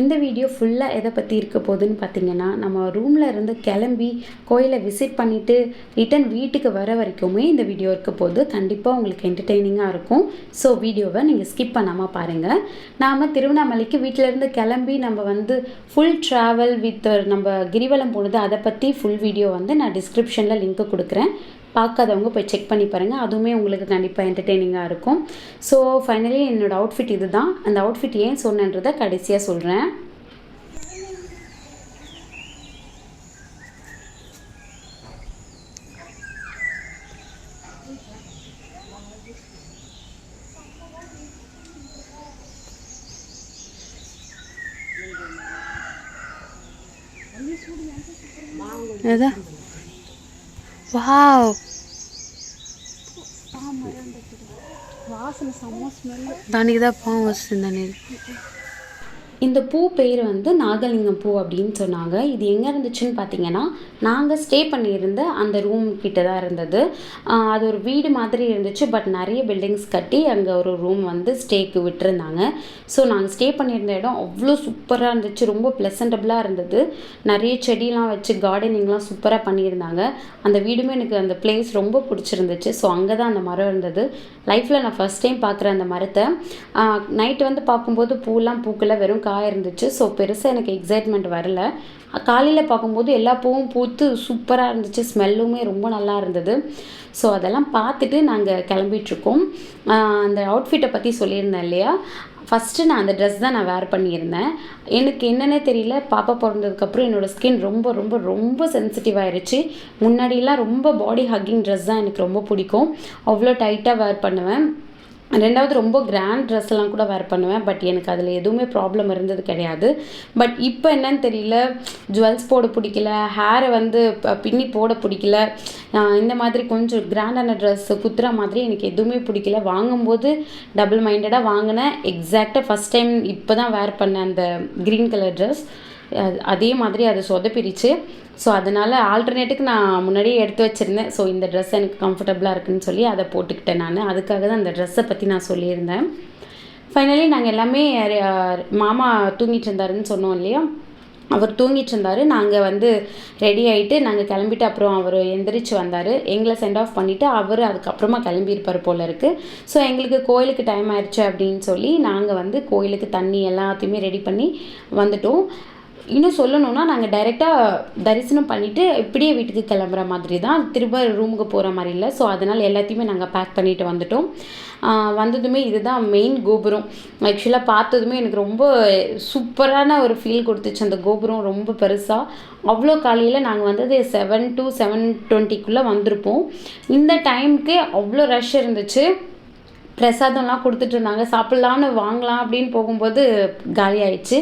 இந்த வீடியோ ஃபுல்லாக எதை பற்றி இருக்க போகுதுன்னு பார்த்தீங்கன்னா நம்ம ரூமில் இருந்து கிளம்பி கோயிலை விசிட் பண்ணிவிட்டு ரிட்டன் வீட்டுக்கு வர வரைக்குமே இந்த வீடியோ இருக்க போது கண்டிப்பாக உங்களுக்கு என்டர்டெய்னிங்காக இருக்கும். ஸோ வீடியோவை நீங்கள் ஸ்கிப் பண்ணாமல் பாருங்கள் நாம் திருவண்ணாமலைக்கு வீட்டிலேருந்து கிளம்பி நம்ம வந்து ஃபுல் ட்ராவல் வித் நம்ம கிரிவலம் போனது அதை பற்றி ஃபுல் வீடியோ வந்து நான் டிஸ்கிரிப்ஷனில் லிங்க் கொடுக்குறேன். பார்க்காதவங்க போய் செக் பண்ணி பாருங்கள் அதுவுமே உங்களுக்கு கண்டிப்பாக என்டர்டெய்னிங்காக இருக்கும். ஸோ ஃபைனலி என்னோடய அவுட்ஃபிட் இது தான் அந்த அவுட்ஃபிட் ஏன் சொன்னேன்றதை கடைசியாக சொல்கிறேன் அதான் వావ్. దానికి దా పాము వస్తుంది అనేది. இந்த பூ பேர் வந்து நாகலிங்கம் பூ அப்படின்னு சொன்னாங்க. இது எங்கே இருந்துச்சுன்னு பார்த்தீங்கன்னா நாங்கள் ஸ்டே பண்ணியிருந்த அந்த ரூம் கிட்ட தான் இருந்தது. அது ஒரு வீடு மாதிரி இருந்துச்சு. பட் நிறைய பில்டிங்ஸ் கட்டி அங்கே ஒரு ரூம் வந்து ஸ்டேக்கு விட்டுருந்தாங்க. ஸோ நாங்கள் ஸ்டே பண்ணியிருந்த இடம் அவ்வளோ சூப்பராக இருந்துச்சு. ரொம்ப ப்ளசன்டபுளாக இருந்தது. நிறைய செடியெலாம் வச்சு கார்டனிங்லாம் சூப்பராக பண்ணியிருந்தாங்க. அந்த வீடுமே எனக்கு அந்த பிளேஸ் ரொம்ப பிடிச்சிருந்துச்சு. ஸோ அங்கே தான் அந்த மரம் இருந்தது. லைஃப்பில் நான் ஃபஸ்ட் டைம் பார்க்குறேன் அந்த மரத்தை. நைட்டு வந்து பார்க்கும்போது பூலாம் பூக்கெல்லாம் வெறும் காய் இருந்துச்சு ஸோ பெருசாக எனக்கு எக்ஸைட்மெண்ட் வரல. காலையில் பார்க்கும்போது எல்லா பூவும் பூத்து சூப்பராக இருந்துச்சு. ஸ்மெல்லுமே ரொம்ப நல்லா இருந்தது. ஸோ அதெல்லாம் பார்த்துட்டு நாங்கள் கிளம்பிகிட்ருக்கோம் அந்த அவுட்ஃபிட்டை பற்றி சொல்லியிருந்தேன் இல்லையா? ஃபஸ்ட்டு நான் அந்த ட்ரெஸ் தான் நான் வேர் பண்ணியிருந்தேன். எனக்கு என்னென்னே தெரியல. பாப்பா பிறந்ததுக்கப்புறம் என்னோடய ஸ்கின் ரொம்ப ரொம்ப ரொம்ப சென்சிட்டிவ் ஆயிடுச்சு முன்னாடிலாம் ரொம்ப பாடி ஹக்கிங் ட்ரெஸ் தான் எனக்கு ரொம்ப பிடிக்கும். அவ்வளோ டைட்டாக வேர் பண்ணுவேன். ரெண்டாவது ரொம்ப கிராண்ட் ட்ரெஸ்லாம் கூட வேர் பண்ணுவேன் பட் எனக்கு அதில் எதுவுமே ப்ராப்ளம் இருந்தது கிடையாது. பட் இப்போ என்னன்னு தெரியல ஜுவல்ஸ் போட பிடிக்கல ஹேரை வந்து பின்னி போட பிடிக்கல இந்த மாதிரி கொஞ்சம் கிராண்டான ட்ரெஸ் குத்துற மாதிரி எனக்கு எதுவுமே பிடிக்கல. வாங்கும்போது டபுள் மைண்டடாக வாங்கினேன். எக்ஸாக்டாக ஃபஸ்ட் டைம் இப்போ தான் வேர் பண்ணேன் அந்த க்ரீன் கலர் ட்ரெஸ் அதே மாதிரி அது சொதப்பிரிச்சு ஸோ அதனால் ஆல்டர்னேட்டுக்கு நான் முன்னாடியே எடுத்து வச்சுருந்தேன். ஸோ இந்த ட்ரெஸ் எனக்கு கம்ஃபர்டபுளாக இருக்குன்னு சொல்லி அதை போட்டுக்கிட்டேன் நான். அதுக்காக தான் அந்த ட்ரெஸ்ஸை பற்றி நான் சொல்லியிருந்தேன். ஃபைனலி நாங்கள் எல்லாமே மாமா தூங்கிட்டு இருந்தாருன்னு சொன்னோம் இல்லையா? அவர் தூங்கிட்டு இருந்தார். நாங்கள் வந்து ரெடி ஆகிட்டு நாங்கள் கிளம்பிட்டு அப்புறம் அவர் எந்திரிச்சு வந்தார். எங்களை சென்ட் ஆஃப் பண்ணிவிட்டு அவர் அதுக்கப்புறமா கிளம்பியிருப்பார் போல இருக்குது ஸோ எங்களுக்கு கோயிலுக்கு டைம் ஆயிடுச்சு அப்படின்னு சொல்லி நாங்கள் வந்து கோயிலுக்கு தண்ணி எல்லாத்தையுமே ரெடி பண்ணி வந்துட்டோம். இன்னும் சொல்லணும்னா நாங்கள் டைரெக்டாக தரிசனம் பண்ணிவிட்டு இப்படியே வீட்டுக்கு கிளம்புற மாதிரி தான் திரும்ப ரூமுக்கு போகிற மாதிரி இல்லை. ஸோ அதனால் எல்லாத்தையுமே நாங்கள் பேக் பண்ணிட்டு வந்துட்டோம். வந்ததுமே இதுதான் மெயின் கோபுரம். ஆக்சுவலாக பார்த்ததுமே எனக்கு ரொம்ப சூப்பரான ஒரு ஃபீல் கொடுத்துச்சு அந்த கோபுரம் ரொம்ப பெருசாக அவ்வளோ காலையில் நாங்கள் வந்தது செவன் டு செவன் டுவெண்ட்டிக்குள்ளே வந்திருப்போம். இந்த டைமுக்கு அவ்வளோ ரஷ் இருந்துச்சு. பிரசாதம்லாம் கொடுத்துட்டு இருந்தாங்க சாப்பிட்லான்னு வாங்கலாம் அப்படின்னு போகும்போது காலியாயிடுச்சு.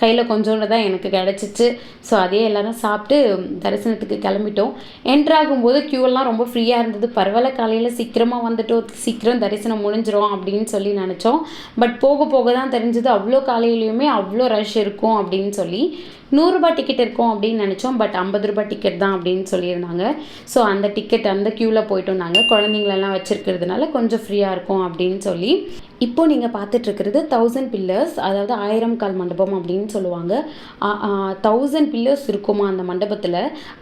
கையில் கொஞ்சோண்டு தான் எனக்கு கிடச்சிச்சு. ஸோ அதே எல்லாரும் சாப்பிட்டு தரிசனத்துக்கு கிளம்பிட்டோம். என்ட்ரு ஆகும்போது queue-எல்லாம் ரொம்ப ஃப்ரீயாக இருந்தது. பரவாயில்ல காலையில் சீக்கிரமாக வந்துட்டோம். சீக்கிரம் தரிசனம் முடிஞ்சிரும் அப்படின்னு சொல்லி நினச்சோம். பட் போக போக தான் தெரிஞ்சது அவ்வளோ காலையிலையுமே அவ்வளோ ரஷ் இருக்கும் அப்படின்னு சொல்லி நூறுரூபா டிக்கெட் இருக்கும் அப்படின்னு நினச்சோம். பட் ஐம்பது ரூபாய் டிக்கெட் தான் அப்படின்னு சொல்லியிருந்தாங்க. ஸோ அந்த டிக்கெட் அந்த க்யூவில் போயிட்டோம் நாங்கள் குழந்தைங்களெல்லாம் வச்சுருக்கிறதுனால கொஞ்சம் ஃப்ரீயாக இருக்கும் அப்படின்னு அப்படின்னு சொல்லி இப்போ நீங்கள் பார்த்துட்ருக்கிறது தௌசண்ட் பில்லர்ஸ் அதாவது ஆயிரம் கால் மண்டபம் அப்படின்னு சொல்லுவாங்க. தௌசண்ட் பில்லர்ஸ் இருக்குமா அந்த மண்டபத்தில்?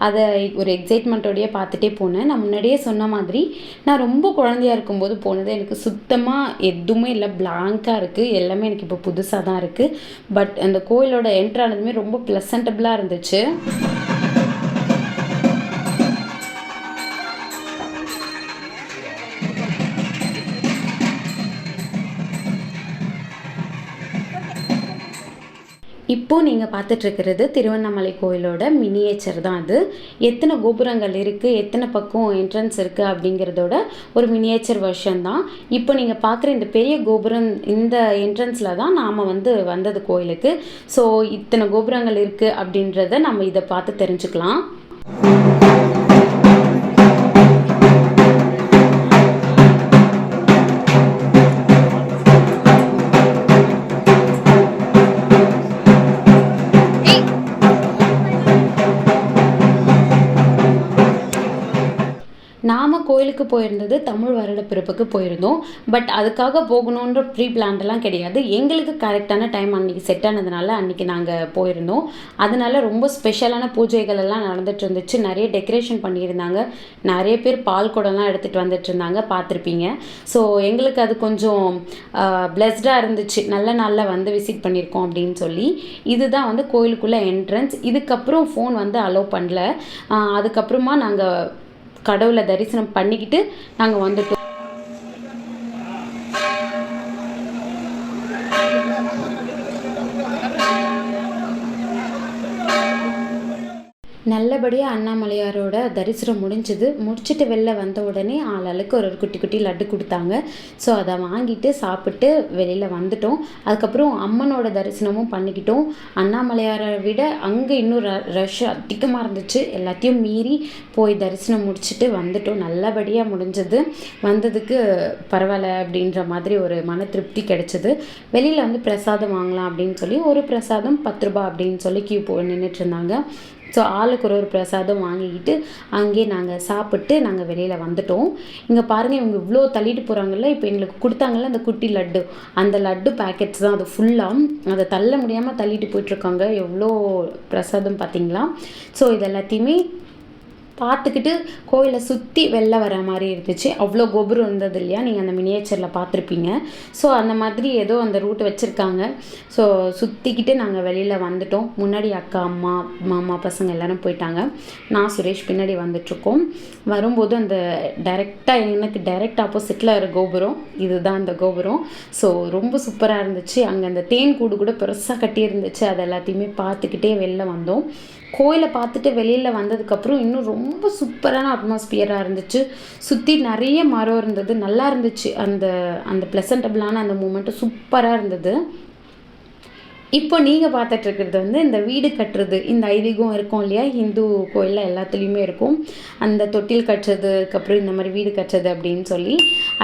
அதை ஒரு எக்ஸைட்மெண்ட்டோடய பார்த்துட்டே போனேன். நான் முன்னாடியே சொன்ன மாதிரி நான் ரொம்ப குழந்தையா இருக்கும்போது போனது எனக்கு சுத்தமாக எதுவுமே இல்லை. பிளாங்காக இருக்குது எல்லாமே எனக்கு இப்போ புதுசாக தான் இருக்குது பட் அந்த கோயிலோட என்ட்ரானதுமே ரொம்ப ப்ளசன்டபுளாக இருந்துச்சு. இப்போது நீங்கள் பார்த்துட்ருக்கிறது திருவண்ணாமலை கோயிலோட மினியேச்சர் தான் அது. எத்தனை கோபுரங்கள் இருக்குது எத்தனை பக்கம் என்ட்ரன்ஸ் இருக்குது அப்படிங்கிறதோட ஒரு மினியேச்சர் வருஷன் தான். இப்போ நீங்கள் பார்க்குற இந்த பெரிய கோபுரம் இந்த என்ட்ரன்ஸில் தான் நாம் வந்து வந்தது கோயிலுக்கு. ஸோ இத்தனை கோபுரங்கள் இருக்குது அப்படின்றத நம்ம இதை பார்த்து தெரிஞ்சுக்கலாம். போயிருந்தது தமிழ் வருட பிறப்புக்கு போயிருந்தோம். பட் அதுக்காக போகணுன்ற ப்ரீ பிளான்டெல்லாம் கிடையாது. எங்களுக்கு கரெக்டான டைம் அன்றைக்கி செட் ஆனதுனால அன்றைக்கி நாங்கள் போயிருந்தோம். அதனால ரொம்ப ஸ்பெஷலான பூஜைகள் எல்லாம் நடந்துட்டு இருந்துச்சு. நிறைய டெக்கரேஷன் பண்ணியிருந்தாங்க. நிறைய பேர் பால் குடம்லாம் எடுத்துகிட்டு வந்துட்டு இருந்தாங்க. பார்த்துருப்பீங்க. ஸோ எங்களுக்கு அது கொஞ்சம் பிளஸ்டாக இருந்துச்சு. நல்ல நாளில் வந்து விசிட் பண்ணியிருக்கோம் அப்படின்னு சொல்லி. இதுதான் வந்து கோயிலுக்குள்ளே என்ட்ரன்ஸ் இதுக்கப்புறம் ஃபோன் வந்து அலோவ் பண்ணல. அதுக்கப்புறமா நாங்கள் கடவுளை தரிசனம் பண்ணிக்கிட்டு நாங்கள் வந்துட்டோம். நல்லபடியாக அண்ணாமலையாரோட தரிசனம் முடிஞ்சது. முடிச்சுட்டு வெளில வந்த உடனே ஆளாளுக்கு ஒரு ஒரு குட்டி குட்டி லட்டு கொடுத்தாங்க. ஸோ அதை வாங்கிட்டு சாப்பிட்டு வெளியில் வந்துட்டோம். அதுக்கப்புறம் அம்மனோட தரிசனமும் பண்ணிக்கிட்டோம். அண்ணாமலையாரை விட அங்கே இன்னும் ர ரஷ் அதிகமாக இருந்துச்சு. எல்லாத்தையும் மீறி போய் தரிசனம் முடிச்சுட்டு வந்துட்டோம். நல்லபடியாக முடிஞ்சது. வந்ததுக்கு பரவாயில்ல அப்படின்ற மாதிரி ஒரு மன திருப்தி கிடைச்சது. வெளியில் வந்து பிரசாதம் வாங்கலாம் அப்படின்னு சொல்லி ஒரு பிரசாதம் பத்து ரூபா அப்படின்னு சொல்லி கியூ போ நின்றுட்டு இருந்தாங்க. ஸோ ஆளுக்கு ஒரு ஒரு பிரசாதம் வாங்கிக்கிட்டு அங்கேயே நாங்கள் சாப்பிட்டு நாங்கள் வெளியில் வந்துட்டோம். இங்கே பாருங்கள் இவங்க இவ்வளோ தள்ளிட்டு போகிறாங்கல்ல இப்போ எங்களுக்கு கொடுத்தாங்கல்ல அந்த குட்டி லட்டு? அந்த லட்டு பேக்கெட்ஸ் தான். அது ஃபுல்லாக அதை தள்ள முடியாமல் தள்ளிட்டு போயிட்டுருக்காங்க எவ்வளோ பிரசாதம் பார்த்தீங்களா ஸோ இது எல்லாத்தையுமே பார்த்துக்கிட்டு கோயிலை சுற்றி வெளில வர மாதிரி இருந்துச்சு. அவ்வளோ கோபுரம் இருந்தது இல்லையா? நீங்கள் அந்த மினியேச்சரில் பார்த்துருப்பீங்க. ஸோ அந்த மாதிரி ஏதோ அந்த ரூட் வச்சுருக்காங்க. ஸோ சுற்றிக்கிட்டு நாங்கள் வெளியில் வந்துட்டோம். முன்னாடி அக்கா அம்மா மாமா பசங்க எல்லாரும் போயிட்டாங்க. நான் சுரேஷ் பின்னாடி வந்துட்ருக்கோம் வரும்போது அந்த டைரெக்டாக எனக்கு டைரெக்ட் ஆப்போசிட்டில் ஒரு கோபுரம் இதுதான் அந்த கோபுரம். ஸோ ரொம்ப சூப்பராக இருந்துச்சு. அங்கே அந்த தேன் கூடு கூட பெருசாக கட்டியிருந்துச்சு. அது எல்லாத்தையுமே பார்த்துக்கிட்டே வெளில வந்தோம். கோயிலை பார்த்துட்டு வெளியில் வந்ததுக்கப்புறம் இன்னும் ரொம்ப சூப்பரான அட்மாஸ்பியராக இருந்துச்சு. சுற்றி நிறைய மரம் இருந்தது. நல்லா இருந்துச்சு. அந்த அந்த ப்ளசன்டபுளான அந்த மூமெண்ட்டு சூப்பராக இருந்தது. இப்போ நீங்கள் பார்த்துட்ருக்கிறது வந்து இந்த வீடு கட்டுறது இந்த ஐதீகம் இருக்கும் இல்லையா? ஹிந்து கோயிலில் எல்லாத்துலேயுமே இருக்கும். அந்த தொட்டில் கட்டுறதுக்கப்புறம் இந்த மாதிரி வீடு கட்டுறது அப்படின்னு சொல்லி.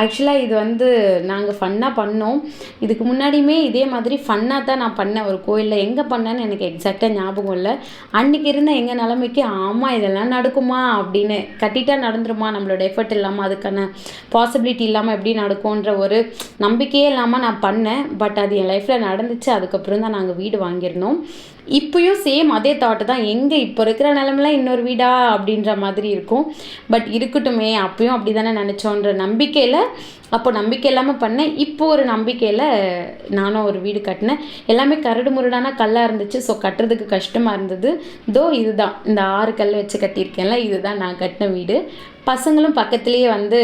ஆக்சுவலாக இது வந்து நாங்கள் ஃபன்னாக பண்ணோம். இதுக்கு முன்னாடியுமே இதே மாதிரி ஃபன்னாக தான் நான் பண்ணேன். ஒரு கோயிலில் எங்கே பண்ணேன்னு எனக்கு எக்ஸாக்டாக ஞாபகம் இல்லை. அன்றைக்கி இருந்த எங்கள் நிலைமைக்கு ஆமாம் இதெல்லாம் நடக்குமா அப்படின்னு கட்டிட்டா நடந்துருமா? நம்மளோட எஃபர்ட் இல்லாமல் அதுக்கான பாசிபிலிட்டி இல்லாமல் எப்படி நடக்கும்ன்ற ஒரு நம்பிக்கையே இல்லாமல் நான் பண்ணேன். பட் அது என் லைஃப்பில் நடந்துச்சு. அதுக்கப்புறம் தான் நாங்கள் வீடு வாங்கியிருந்தோம். இப்போயும் சேம் அதே தாட்டு தான். எங்கே இப்போ இருக்கிற நிலமெல இன்னொரு வீடா அப்படின்ற மாதிரி இருக்கும். பட் இருக்கட்டுமே அப்பயும் அப்படி தானே நினச்சோன்ற நம்பிக்கையில் அப்போ நம்பிக்கை இல்லாமல் பண்ணேன். இப்போ ஒரு நம்பிக்கையில் நானும் ஒரு வீடு கட்டினேன். எல்லாமே கரடு முரடான கல்லாக இருந்துச்சு. ஸோ கட்டுறதுக்கு கஷ்டமாக இருந்தது. தோ இதுதான். இந்த ஆறு கல் வச்சு கட்டியிருக்கேன்ல இதுதான் நான் கட்டின வீடு. பசங்களும் பக்கத்துலேயே வந்து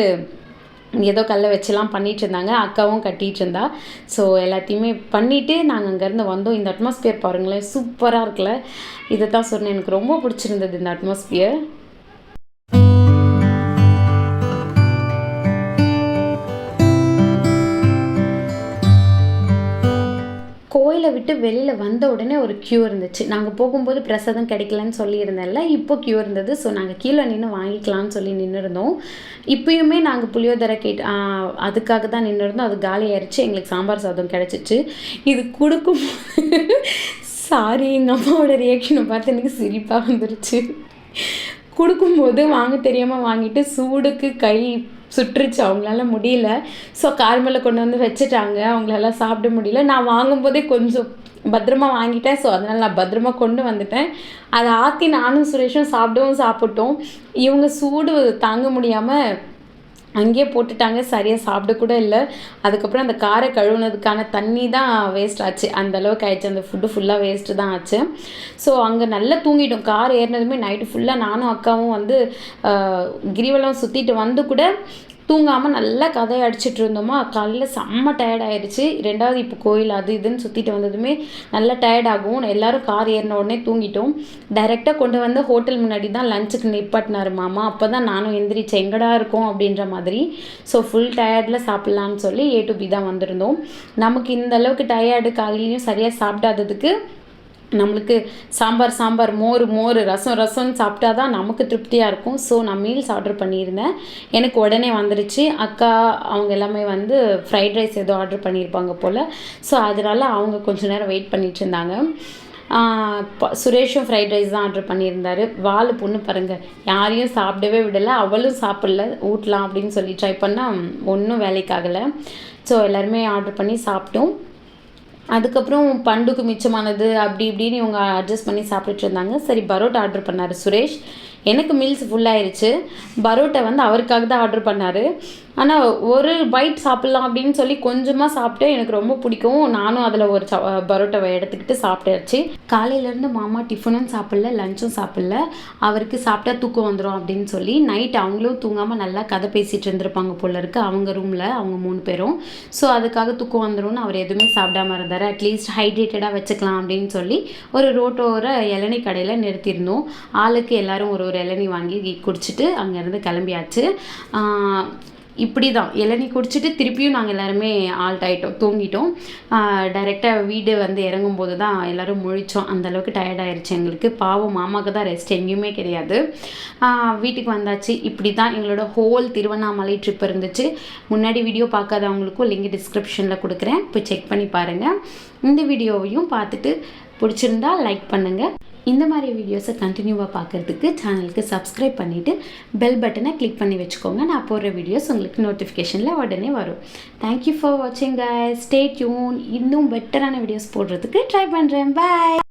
ஏதோ கல்லை வச்சுலாம் பண்ணிட்டு இருந்தாங்க அக்காவும் கட்டிகிட்டு இருந்தா ஸோ எல்லாத்தையுமே பண்ணிவிட்டு நாங்கள் அங்கேருந்து வந்தோம். இந்த அட்மாஸ்பியர் பாருங்களேன் சூப்பராக இருக்குல்ல. இதை தான் சொன்னேன். எனக்கு ரொம்ப பிடிச்சிருந்தது இந்த அட்மாஸ்பியர் கோயிலை விட்டு வெளியில் வந்த உடனே ஒரு க்யூ இருந்துச்சு. நாங்கள் போகும்போது பிரசாதம் கிடைக்கலன்னு சொல்லியிருந்தேன்ல இப்போ க்யூ இருந்தது. ஸோ நாங்கள் கீழே நின்று வாங்கிக்கலாம்னு சொல்லி நின்றுருந்தோம் இப்போயுமே நாங்கள் புளியோதரை கேட்டு அதுக்காக தான் நின்று இருந்தோம் அது காலி ஆயிடுச்சு எங்களுக்கு சாம்பார் சாதம் கிடச்சிச்சு. இது கொடுக்கும் சாரி எங்கள் அம்மாவோட ரியாக்ஷனை பார்த்து எனக்கு சிரிப்பாக வந்துருச்சு. கொடுக்கும்போது வாங்க தெரியாமல் வாங்கிட்டு சூடுக்கு கை சுற்றுச்சு அவங்களால முடியல. ஸோ கார் மேலே கொண்டு வந்து வச்சுட்டாங்க. அவங்களால சாப்பிட முடியல. நான் வாங்கும்போதே கொஞ்சம் பத்திரமா வாங்கிட்டேன். ஸோ அதனால் நான் பத்திரமா கொண்டு வந்துட்டேன். அதை ஆற்றி நானும் சுரேஷும் சாப்பிடவும் சாப்பிட்டோம். இவங்க சூடு தாங்க முடியாமல் அங்கேயே போட்டுட்டாங்க சரியாக சாப்பிட கூட இல்லை. அதுக்கப்புறம் அந்த காரை கழுவுனதுக்கான தண்ணி தான் வேஸ்ட் ஆச்சு. அந்த அளவுக்கு ஆயிடுச்சு. அந்த ஃபுட்டு ஃபுல்லாக வேஸ்ட்டு தான் ஆச்சு. ஸோ அங்கே நல்லா தூங்கிட்டோம். கார் ஏறினதுமே நைட்டு ஃபுல்லாக நானும் அக்காவும் வந்து கிரிவலம் சுற்றிட்டு வந்து கூட தூங்காமல் நல்லா கதை அடிச்சிட்டு இருந்தோமா? காலையில் செம்ம டயர்ட் ஆயிடுச்சு ரெண்டாவது இப்போ கோயில் அது இதுன்னு சுற்றிட்டு வந்ததுமே நல்லா டயர்ட் ஆகும். எல்லோரும் கார் ஏறின உடனே தூங்கிட்டோம். டைரெக்டாக கொண்டு வந்து ஹோட்டல் முன்னாடி தான் லஞ்சுக்கு நிப்பாட்டினார் மாமா. அப்போ தான் நானும் எந்திரிச்சு எங்கடா இருக்கோம் அப்படின்ற மாதிரி. ஸோ ஃபுல் டயர்டில் சாப்பிட்லான்னு சொல்லி ஏ டு பி தான் வந்திருந்தோம். நமக்கு இந்த அளவுக்கு டயர்டு காலையிலையும் சரியாக சாப்பிடாததுக்கு நம்மளுக்கு சாம்பார் சாம்பார் மோர் மோர் ரசம் ரசம்னு சாப்பிட்டா தான் நமக்கு திருப்தியாக இருக்கும். ஸோ நான் மீல்ஸ் ஆர்டர் பண்ணியிருந்தேன். எனக்கு உடனே வந்துருச்சு. அக்கா அவங்க எல்லாமே வந்து ஃப்ரைட் ரைஸ் ஏதோ ஆர்டர் பண்ணியிருப்பாங்க போல். ஸோ அதனால அவங்க கொஞ்ச நேரம் வெயிட் பண்ணிகிட்டு இருந்தாங்க. ப- சுரேஷும் ஃப்ரைட் ரைஸ் தான் ஆர்டர் பண்ணியிருந்தாரு. வால் பொண்ணு பாருங்கள் யாரையும் சாப்பிடவே விடலை. அவளும் சாப்பிடல. ஊட்டலாம் அப்படின்னு சொல்லி ட்ரை பண்ணால் ஒன்றும் வேலைக்காகலை ஸோ எல்லாருமே ஆர்டர் பண்ணி சாப்பிட்டோம். அதுக்கப்புறம் பண்டுக்கு மிச்சமானது அப்படி இப்படின்னு இவங்க அட்ஜஸ்ட் பண்ணி சாப்பிட்டுட்டு இருந்தாங்க. சரி பரோட்டா ஆர்டர் பண்ணார் சுரேஷ். எனக்கு மீல்ஸ் ஃபுல்லாயிருச்சு பரோட்டா வந்து அவருக்காக தான் ஆர்டர் பண்ணார். ஆனால் ஒரு பைட் சாப்பிட்லாம் அப்படின்னு சொல்லி கொஞ்சமாக சாப்பிட்டு எனக்கு ரொம்ப பிடிக்கும். நானும் அதில் ஒரு ச பரோட்டாவை எடுத்துக்கிட்டு சாப்பிட்டாச்சு. காலையிலேருந்து மாமா டிஃபனும் சாப்பிடல லஞ்சும் சாப்பிடல. அவருக்கு சாப்பிட்டா தூக்கம் வந்துடும் அப்படின்னு சொல்லி நைட் அவங்களும் தூங்காமல் நல்லா கதை பேசிகிட்டு இருந்திருப்பாங்க போல இருக்கு. அவங்க ரூமில் அவங்க மூணு பேரும். ஸோ அதுக்காக தூக்கம் வந்துரும்னு அவர் எதுவுமே சாப்பிடாம இருந்தார். அட்லீஸ்ட் ஹைட்ரேட்டடாக வச்சுக்கலாம் அப்படின்னு சொல்லி ஒரு ரோட்டோர இளநி கடையில் நிறுத்தியிருந்தோம். ஆளுக்கு எல்லாரும் ஒரு ஒரு இளநீ வாங்கி குடிச்சிட்டு அங்கேருந்து கிளம்பியாச்சு. இப்படி தான் இளநீ குடிச்சிட்டு திருப்பியும் நாங்கள் எல்லாருமே ஆல்ட் ஆகிட்டோம் தூங்கிட்டோம். டைரெக்டாக வீடு வந்து இறங்கும்போது தான் எல்லோரும் முழித்தோம் அந்தளவுக்கு டயர்ட் ஆயிருச்சு எங்களுக்கு. பாவம் மாமாவுக்கு தான் ரெஸ்ட் எங்கேயுமே கிடையாது. வீட்டுக்கு வந்தாச்சு. இப்படி தான் எங்களோட ஹோல் திருவண்ணாமலை ட்ரிப் இருந்துச்சு. முன்னாடி வீடியோ பார்க்காதவங்களுக்கும் லிங்க் டிஸ்கிரிப்ஷனில் கொடுக்குறேன். போய் செக் பண்ணி பாருங்கள் இந்த வீடியோவையும் பார்த்துட்டு பிடிச்சிருந்தா லைக் பண்ணுங்கள் இந்த மாதிரி வீடியோஸை கண்டினியூவாக பார்க்குறதுக்கு சேனலுக்கு சப்ஸ்கிரைப் பண்ணிவிட்டு பெல் பட்டனை கிளிக் பண்ணி வச்சுக்கோங்க. நான் போடுற வீடியோஸ் உங்களுக்கு நோட்டிஃபிகேஷனில் உடனே வரும். தேங்க்யூ ஃபார் வாட்சிங் ஸ்டே டியூன் இன்னும் பெட்டரான வீடியோஸ் போடுறதுக்கு ட்ரை பண்ணுறேன் பை